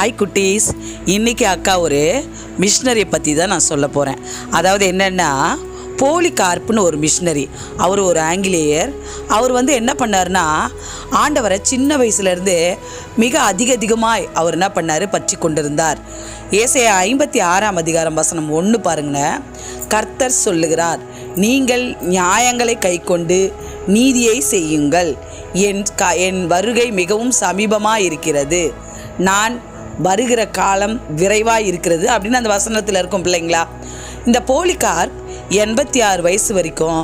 Hi குட்டீஸ். இன்றைக்கி அக்கா ஒரு மிஷினரியை பற்றி தான் நான் சொல்ல போகிறேன் அதாவது என்னென்னா போலிகார்ப்னு ஒரு மிஷினரி அவர் ஒரு ஆங்கிலேயர். அவர் வந்து என்ன பண்ணாருன்னா ஆண்டவரை சின்ன வயசுலேருந்து மிக அதிக அதிகமாய் அவர் என்ன பண்ணார்? பற்றி கொண்டிருந்தார். ஏசைய ஐம்பத்தி ஆறாம் அதிகாரம் வசனம் ஒன்று பாருங்களேன். கர்த்தர் சொல்லுகிறார் நீங்கள் நியாயங்களை கைக்கொண்டு நீதியை செய்யுங்கள். என் க என் வருகை மிகவும் சமீபமாக இருக்கிறது நான் வருகிற காலம் விரைவாக இருக்கிறது அப்படின்னு அந்த வசனத்தில் இருக்கும் பிள்ளைங்களா? இந்த போலிக்கார் எண்பத்தி ஆறு வயசு வரைக்கும்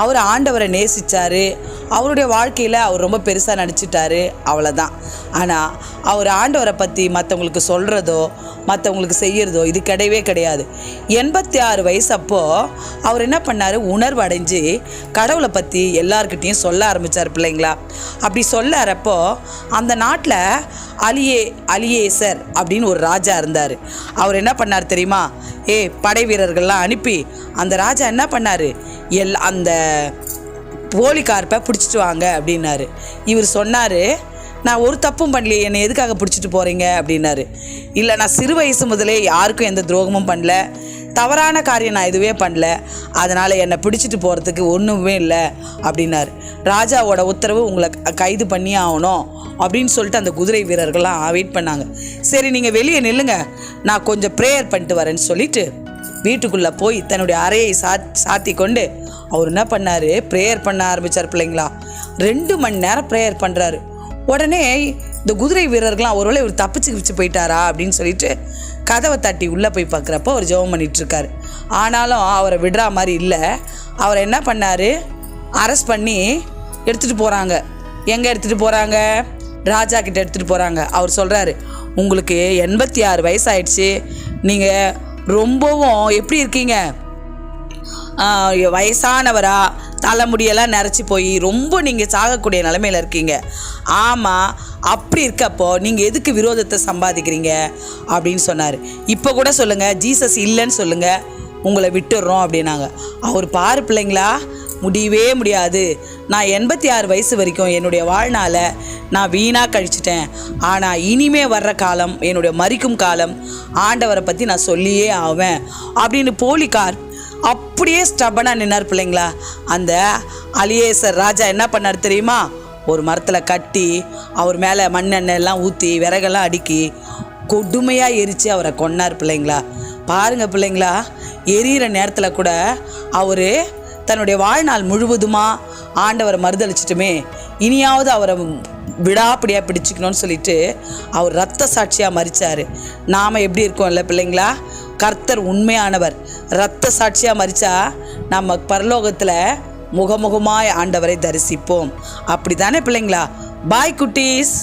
அவர் ஆண்டவரை நேசித்தார் அவருடைய வாழ்க்கையில் அவர் ரொம்ப பெருசாக நடிச்சிட்டாரு. அவ்வளோதான் ஆனால் அவர் ஆண்டவரை பற்றி மற்றவங்களுக்கு சொல்கிறதோ மற்றவங்களுக்கு செய்கிறதோ இது கிடையவே கிடையாது. எண்பத்தி ஆறு வயசு அப்போது அவர் என்ன பண்ணார்? உணர்வு அடைஞ்சு கடவுளை பற்றி எல்லாருக்கிட்டேயும் சொல்ல ஆரம்பித்தார் பிள்ளைங்களா? அப்படி சொல்லறப்போ அந்த நாட்டில் அலியே அலியேசர் அப்படின்னு ஒரு ராஜா இருந்தார். அவர் என்ன பண்ணார் தெரியுமா? ஏ படை வீரர்கள்லாம் அனுப்பி அந்த ராஜா என்ன பண்ணார்? எல் அந்த போலிகார்ப்பை பிடிச்சிட்டு வாங்க அப்படின்னாரு. இவர் சொன்னார் நான் ஒரு தப்பும் பண்ணலையே என்னை எதுக்காக பிடிச்சிட்டு போகிறீங்க அப்படின்னாரு. இல்லை நான் சிறு வயசு முதலே யாருக்கும் எந்த துரோகமும் பண்ணல. தவறான காரியம் நான் இதுவே பண்ணல. அதனால் என்னை பிடிச்சிட்டு போகிறதுக்கு ஒன்றுமே இல்லை அப்படின்னாரு. ராஜாவோட உத்தரவு உங்களை கைது பண்ணி ஆகணும் அப்படின்னு சொல்லிட்டு அந்த குதிரை வீரர்கள்லாம் வெயிட் பண்ணாங்க. சரி நீங்கள் வெளியே நில்லுங்க. நான் கொஞ்சம் ப்ரேயர் பண்ணிட்டு வரேன்னு சொல்லிட்டு வீட்டுக்குள்ளே போய் தன்னுடைய அறையை சா சாத்தி கொண்டு அவர் என்ன பண்ணார்? ப்ரேயர் பண்ண ஆரம்பித்தார் பிள்ளைங்களா. ரெண்டு மணி நேரம் ப்ரேயர் பண்ணுறாரு உடனே இந்த குதிரை வீரர்கள்லாம் ஒருவேளை இவர் தப்பிச்சு கிப்பிச்சு போயிட்டாரா? அப்படின்னு சொல்லிட்டு கதவை தட்டி உள்ளே போய் பார்க்குறப்ப அவர் ஜெபம் பண்ணிகிட்ருக்காரு ஆனாலும் அவரை விடுற மாதிரி இல்லை. அவரை என்ன பண்ணார்? அரெஸ்ட் பண்ணி எடுத்துகிட்டு போகிறாங்க எங்கே எடுத்துகிட்டு போகிறாங்க ராஜா கிட்ட எடுத்துகிட்டு போகிறாங்க அவர் சொல்கிறாரு உங்களுக்கு எண்பத்தி ஆறு வயசாயிடுச்சு. நீங்கள் ரொம்பவும் எப்படி இருக்கீங்க? வயசானவராக வயசானவரா. தலைமுடியெல்லாம் நிறச்சி போய் ரொம்ப நீங்கள் சாகக்கூடிய நிலமையில இருக்கீங்க. ஆமாம் அப்படி இருக்கப்போ நீங்கள் எதுக்கு விரோதத்தை சம்பாதிக்கிறீங்க? அப்படின்னு சொன்னார். இப்போ கூட சொல்லுங்கள் ஜீசஸ் இல்லைன்னு சொல்லுங்கள் உங்களை விட்டுடுறோம் அப்படின்னாங்க. அவர் பாரு பிள்ளைங்களா முடியவே முடியாது. நான் எண்பத்தி ஆறு வயசு வரைக்கும் என்னுடைய வாழ்நாளை நான் வீணாக கழிச்சிட்டேன். ஆனால் இனிமே வர்ற காலம் என்னுடைய மறிக்கும் காலம் ஆண்டவரை பற்றி நான் சொல்லியே ஆவேன் அப்படின்னு போலிக்கார் அப்படியே ஸ்டபனாக நின்னார் பிள்ளைங்களா. அந்த அலியேசர் ராஜா என்ன பண்ணார் தெரியுமா? ஒரு மரத்தில் கட்டி அவர் மேலே மண்ணெண்ணெய் எல்லாம் ஊற்றி விறகெல்லாம் அடுக்கி கொடுமையாக எரித்து அவரை கொன்னார் பிள்ளைங்களா. பாருங்கள் பிள்ளைங்களா எரியிற நேரத்தில் கூட அவர் தன்னுடைய வாழ்நாள் முழுவதுமாக ஆண்டவரை மறுதளிச்சிட்டுமே இனியாவது அவரை விடாப்படியாக பிடிச்சிக்கணும்னு சொல்லிட்டு அவர் ரத்த சாட்சியாக மறிச்சார் நாம் எப்படி இருக்கோம் இல்லை பிள்ளைங்களா? கர்த்தர் உண்மையானவர். ரத்த சாட்சியாக மறிச்சா நம்ம பரலோகத்தில் முகமுகமாய் ஆண்டவரை தரிசிப்போம். அப்படி தானே பிள்ளைங்களா? பாய் குட்டீஸ்.